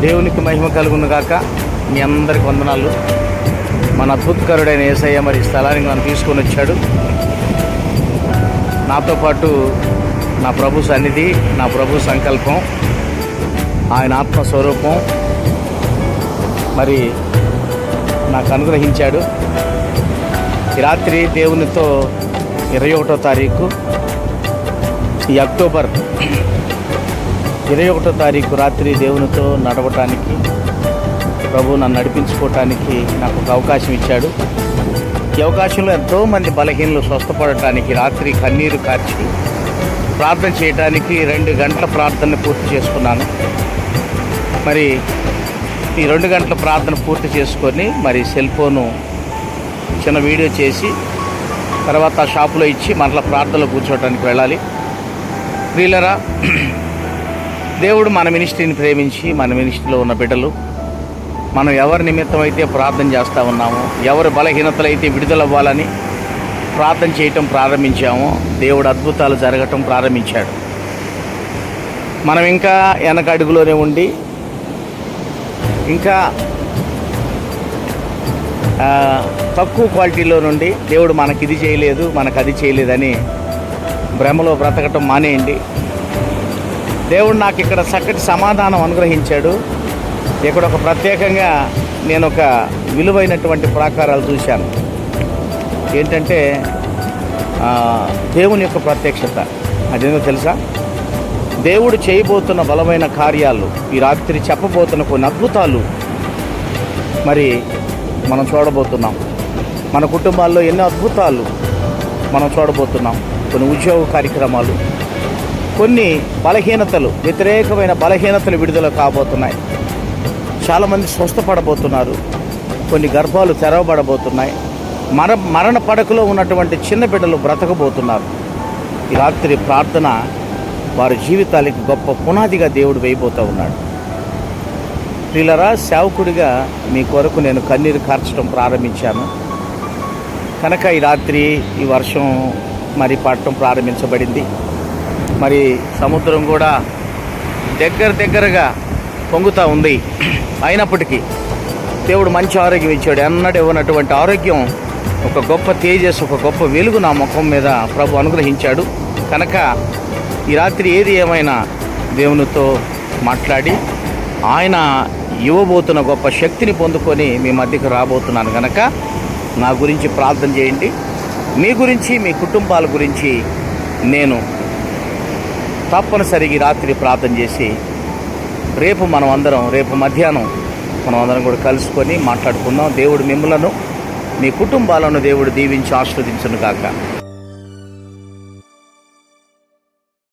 దేవునికి మహిమ కలుగును గాక. మీ అందరికి వందనాలు. మన అద్భుతకరుడైన ఏసయ్య మరి స్థలానికి మనం తీసుకొని వచ్చాడు. నాతో పాటు నా ప్రభు సన్నిధి నా ప్రభు సంకల్పం ఆయన ఆత్మస్వరూపం మరి నాకు అనుగ్రహించాడు. ఈ రాత్రి దేవునితో ఇరవై ఒకటో తారీఖు ఈ అక్టోబర్ ఇరవై ఒకటో తారీఖు రాత్రి దేవునితో నడవటానికి ప్రభు నన్ను నడిపించుకోవటానికి నాకు ఒక అవకాశం ఇచ్చాడు. ఈ అవకాశంలో ఎంతోమంది బలహీనలు స్వస్థపడటానికి రాత్రి కన్నీరు కార్చి ప్రార్థన చేయడానికి రెండు గంటల ప్రార్థన పూర్తి చేసుకున్నాను. మరి ఈ రెండు గంటల ప్రార్థన పూర్తి చేసుకొని మరి సెల్ ఫోను చిన్న వీడియో చేసి తర్వాత షాపులో ఇచ్చి మరలా ప్రార్థనలో కూర్చోవడానికి వెళ్ళాలి. ప్రియులరా దేవుడు మన మినిస్ట్రీని ప్రేమించి మన మినిస్ట్రీలో ఉన్న బిడ్డలు మనం ఎవరి నిమిత్తం అయితే ప్రార్థన చేస్తూ ఉన్నామో ఎవరి బలహీనతలు అయితే విడుదలవ్వాలని ప్రార్థన చేయటం ప్రారంభించామో దేవుడు అద్భుతాలు జరగటం ప్రారంభించాడు. మనం ఇంకా వెనక అడుగులోనే ఉండి ఇంకా తక్కువ క్వాలిటీలో నుండి దేవుడు మనకి ఇది చేయలేదు మనకు అది చేయలేదని భ్రమలో బ్రతకటం మానేయండి. దేవుడు నాకు ఇక్కడ చక్కటి సమాధానం అనుగ్రహించాడు. ఇక్కడ ఒక ప్రత్యేకంగా నేను ఒక విలువైనటువంటి ప్రాకారాలు చూశాను. ఏంటంటే దేవుని యొక్క ప్రత్యక్షత. అదేంటో తెలుసా? దేవుడు చేయబోతున్న బలమైన కార్యాలు ఈ రాత్రి చెప్పబోతున్న కొన్ని అద్భుతాలు మరి మనం చూడబోతున్నాం. మన కుటుంబాల్లో ఎన్నో అద్భుతాలు మనం చూడబోతున్నాం. కొన్ని ఉద్యోగ కార్యక్రమాలు కొన్ని బలహీనతలు వ్యతిరేకమైన బలహీనతలు విడుదల కాబోతున్నాయి. చాలామంది స్వస్థపడబోతున్నారు. కొన్ని గర్భాలు తెరవబడబోతున్నాయి. మర మరణ పడకలో ఉన్నటువంటి చిన్న బిడ్డలు బ్రతకబోతున్నారు. ఈ రాత్రి ప్రార్థన వారి జీవితాలకి గొప్ప పునాదిగా దేవుడు వేయబోతూ ఉన్నాడు. ప్రియులరా సేవకుడిగా మీ కొరకు నేను కన్నీరు కార్చడం ప్రారంభించాను. కనుక ఈ రాత్రి ఈ వర్షం మరి పడటం ప్రారంభించబడింది. మరి సముద్రం కూడా దగ్గర దగ్గరగా పొంగుతూ ఉంది. అయినప్పటికీ దేవుడు మంచి ఆరోగ్యం ఇచ్చాడు. ఎన్నడూ ఇవ్వనటువంటి ఆరోగ్యం ఒక గొప్ప తేజస్ ఒక గొప్ప వెలుగు నా ముఖం మీద ప్రభు అనుగ్రహించాడు. కనుక ఈ రాత్రి ఏది ఏమైనా దేవునితో మాట్లాడి ఆయన ఇవ్వబోతున్న గొప్ప శక్తిని పొందుకొని మీ మధ్యకు రాబోతున్నాను కనుక నా గురించి ప్రార్థన చేయండి. మీ గురించి మీ కుటుంబాల గురించి నేను తప్పనిసరిగా రాత్రి ప్రార్థన చేసి రేపు మనం అందరం రేపు మధ్యాహ్నం మనం అందరం కూడా కలుసుకొని మాట్లాడుకుందాం. దేవుడు మిమ్మలను మీ కుటుంబాలను దేవుడు దీవించి ఆస్వాదించను కాక